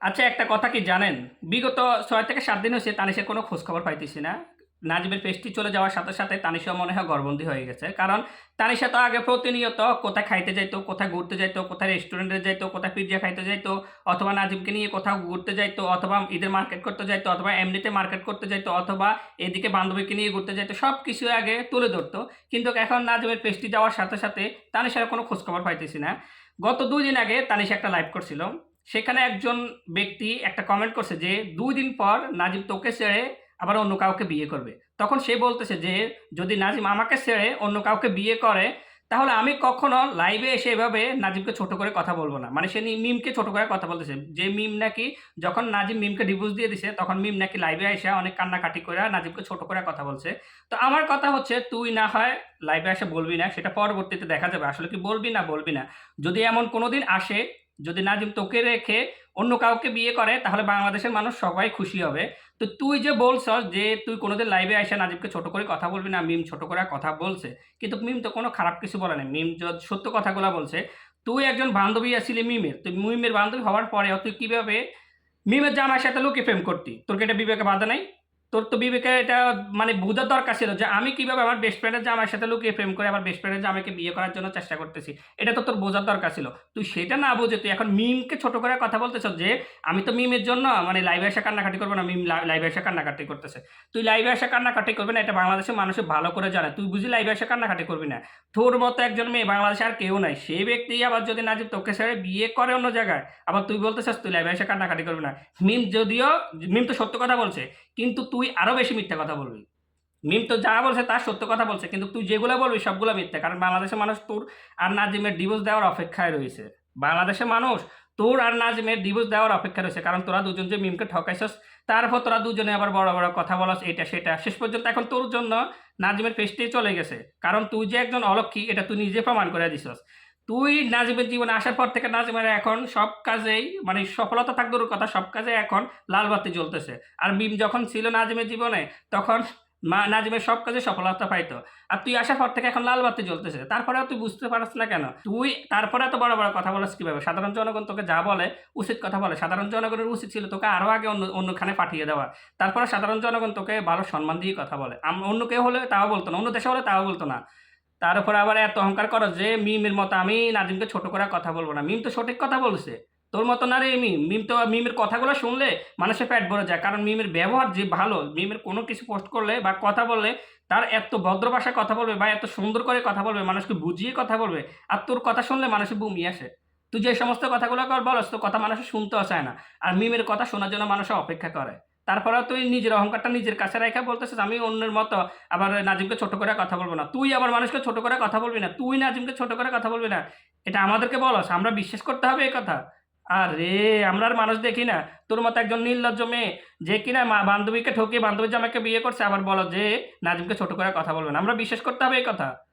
আচ্ছা একটা কথা কি জানেন? বিগত ছয় থেকে সাত দিন হয়েছে তানিশের কোনো খোঁজ খবর পাইতেছি না। নাজিমের পেস্টি চলে যাওয়ার সাথে সাথে তানিশা মনে হয় গর্বন্দি হয়ে গেছে। কারণ তানিশা তো আগে প্রতিনিয়ত কোথায় খাইতে যাইতো, কোথায় ঘুরতে যাইতো, কোথায় রেস্টুরেন্টে যাইতো, কোথায় পিৎজা খাইতে যাইতো, অথবা নাজিমকে নিয়ে কোথাও ঘুরতে যাইতো, অথবা ঈদের মার্কেট করতে যাইতো, অথবা এমনিতে মার্কেট করতে যাইতো, অথবা এদিকে বান্ধবীকে নিয়ে ঘুরতে যাইতো সব কিছু আগে তুলে ধরতো। কিন্তু এখন নাজিমের পেস্টি যাওয়ার সাথে সাথে তানিশার কোনো খোঁজখবর পাইতেছি না। গত দুই দিন আগে তানিশা একটা লাইভ করছিল। সেখানে একজন ব্যক্তি একটা কমেন্ট করছে যে, দুই দিন পর নাজিম তোকে ছেড়ে আবার অন্য কাউকে বিয়ে করবে। তখন সে বলতেছে যে, যদি নাজিম আমাকে ছেড়ে অন্য কাউকে বিয়ে করে, তাহলে আমি কখনো লাইভে এসে এভাবে নাজিমকে ছোট করে কথা বলব না। মানে সে মিমকে ছোট করে কথা বলতেছে। যে মিম নাকি, যখন নাজিম মিমকে ডিভোর্স দিয়ে দিছে, তখন মিম নাকি লাইভে এসে অনেক কান্নাকাটি করে নাজিমকে ছোট করে কথা বলছে। তো আমার কথা হচ্ছে, তুই না হয় লাইভে এসে বলবি না, সেটা পরবর্তীতে দেখা যাবে। আসলে কি বলবি না বলবি না। যদি এমন কোনোদিন আসে যদি নাজিম তোকে রেখে অন্য কাউকে বিয়ে করে, তাহলে বাংলাদেশের মানুষ সবাই খুশি হবে। তো তুই যে বলছস যে তুই কোনোদিন লাইভে এসে নাজিবকে ছোট করে কথা বলবি না, মিম ছোট করে কথা বলছে। কিন্তু মিম তো কোনো খারাপ কিছু বলে না মিম সত্য কথাগুলো বলছে, তুই একজন বান্ধবী আছিলি মিমের। তুই মিমের বান্ধবী হওয়ার পরেও তুই কীভাবে মিমের জামার সাথে লোকে প্রেম করতি? তোর কি এটা বিবেকে বাধা নাই? তোর তো বিবেকে এটা মানে বোঝার দরকার ছিল যে আমি কীভাবে আমার বেস্ট ফ্রেন্ডের জামার সাথে লুকিয়ে প্রেম করে আমার বেস্ট ফ্রেন্ডের জামাইকে বিয়ে করার জন্য চেষ্টা করতেছি, এটা তো তোর বোঝার দরকার ছিল। তুই সেটা না বুঝে তুই এখন মিমকে ছোট করে কথা বলতেছ যে আমি তো মিমের জন্য মানে লাইভে এসে কান্নাকাটি করব না মিম লাইভে এসে কান্নাকাটি করতেছে। তুই লাইভে এসে কান্নাকাটি করবি না, এটা বাংলাদেশের মানুষের ভালো করে জানে। তুই বুঝি লাইভে এসে কান্নাকাটি করবি না। তোর মতো একজন মেয়ে বাংলাদেশে আর কেউ নাই। সেই ব্যক্তি আবার যদি নাজিব তোকে ছেড়ে বিয়ে করে অন্য জায়গায়, আবার তুই বলতেছিস তুই লাইভে এসে কান্নাকাটি করবি না। মিম যদিও মিম তো সত্য কথা বলছে, কিন্তু তুই আরও বেশি মিথ্যা কথা বলবি। মিম তো যা বলছে তার সত্য কথা বলছে, কিন্তু তুই যেগুলো বলবি সবগুলো মিথ্যা। কারণ বাংলাদেশের মানুষ তোর আর নাজিমের ডিভোর্স দেওয়ার অপেক্ষায় রয়েছে। বাংলাদেশের মানুষ তোর আর নাজিমের ডিভোর্স দেওয়ার অপেক্ষা রয়েছে, কারণ তোরা দুজন যে মিমকে ঠকাইছস তারপর তোরা দুজনে আবার বড় বড় কথা বলস, এটা সেটা। শেষ পর্যন্ত এখন তোর জন্য নাজিমের পেস্টে চলে গেছে। কারণ তুই যে একজন অলক্ষী, এটা তুই নিজে প্রমাণ করে দিছস। তুই নাজিমের জীবনে আসার পর থেকে নাজিমের এখন সব কাজেই মানে সফলতা থাকবে কথা, সব কাজে এখন লাল বাতি জ্বলতেছে। আর মিম যখন ছিল নাজিমের জীবনে, তখন মা নাজিমের সব কাজে সফলতা পাইতো। আর তুই আসার পর থেকে এখন লাল বাতি জ্বলতেছে। তারপরেও তুই বুঝতে পারছ না কেন? তুই, তারপরে এত বড় বড় কথা বলছ কীভাবে? সাধারণ জনগণ তোকে যা বলে, উচিত কথা বলে। সাধারণ জনগণের উচিত ছিল তোকে আরও আগে অন্য, অন্যখানে পাঠিয়ে দেওয়া তারপরে সাধারণ জনগণ তোকে ভালো সম্মান দিয়ে কথা বলে। অন্য কেউ হলে তাও বলতো না, অন্য দেশে হলে তাও বলতো না। তার উপরে আবার এত অহংকার করো যে মিমের মতো আমি নাজিমকে ছোট করে কথা বলব না। মিম তো সঠিক কথা বলছে। তোর মতো না রে মিম। মিম তো মিমের কথাগুলো শুনলে মানুষের পেট ভরে যায়। কারণ মিমের ব্যবহার যে ভালো, মিমের কোনো কিছু পোস্ট করলে বা কথা বললে তার এত ভদ্র ভাষায় কথা বলবে বা এত সুন্দর করে কথা বলবে, মানুষকে বুঝিয়ে কথা বলবে আর তোর কথা শুনলে মানুষের বুমি আসে। তুই যে সমস্ত কথাগুলো কর বলস, তোর কথা মানুষ শুনতেও চায় না। আর মিমের কথা শোনার জন্য মানুষ অপেক্ষা করে। তারপরেও তুই নিজের অহংকারটা নিজের কাছে রেখে বলতেছিস, আমি অন্যের মতো আবার নাজিমকে ছোট করে কথা বলব না। তুই আবার মানুষকে ছোট করে কথা বলবি না। তুই নাজিমকে ছোট করে কথা বলবি না। এটা আমাদেরকে বলস, আমরা বিশ্বাস করতে হবে এই কথা। আরে, আমরা আর মানুষ দেখি না। তোর মতো একজন নির্লজ্জ মেয়ে, যে কিনা মা বান্ধবীকে ঠকিয়ে বান্ধবীর জামাইকে বিয়ে করছে, আবার বলো যে নাজিমকে ছোট করে কথা বলবে না। আমরা বিশ্বাস করতে হবে এই কথা।